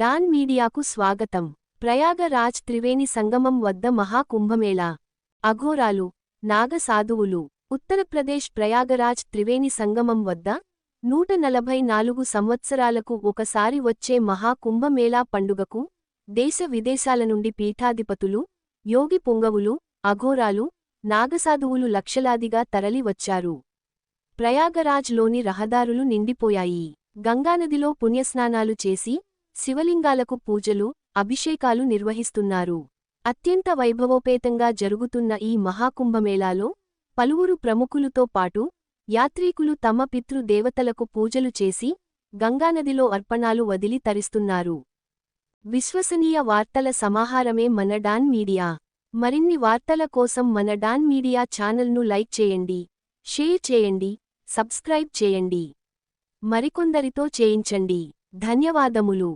Don మీడియాకు స్వాగతం. ప్రయాగరాజ్ త్రివేణి సంగమం వద్ద మహాకుంభమేళా. అఘోరాలు నాగసాధువులు. ఉత్తరప్రదేశ్ ప్రయాగరాజ్ త్రివేణి సంగమం వద్ద నూట నలభై నాలుగు సంవత్సరాలకు ఒకసారి వచ్చే మహాకుంభమేళా పండుగకు దేశ విదేశాల నుండి పీఠాధిపతులు యోగి పుంగవులు అఘోరాలు నాగసాధువులు లక్షలాదిగా తరలివచ్చారు ప్రయాగరాజ్లోని రహదారులు నిండిపోయాయి. గంగానదిలో పుణ్యస్నానాలు చేసి శివలింగాలకు పూజలు అభిషేకాలు నిర్వహిస్తున్నారు. అత్యంత వైభవోపేతంగా జరుగుతున్న ఈ మహాకుంభమేళాలో పలువురు ప్రముఖులతో పాటు యాత్రీకులు తమ పితృ దేవతలకు పూజలు చేసి గంగానదిలో అర్పణాలు వదిలి తరిస్తున్నారు. విశ్వసనీయ వార్తల సమాహారమే మన డాన్ మీడియా. మరిన్ని వార్తల కోసం మన డాన్ మీడియా ఛానల్ను లైక్ చేయండి షేర్ చేయండి సబ్స్క్రైబ్ చేయండి. మరికొందరితో చేయించండి. ధన్యవాదములు.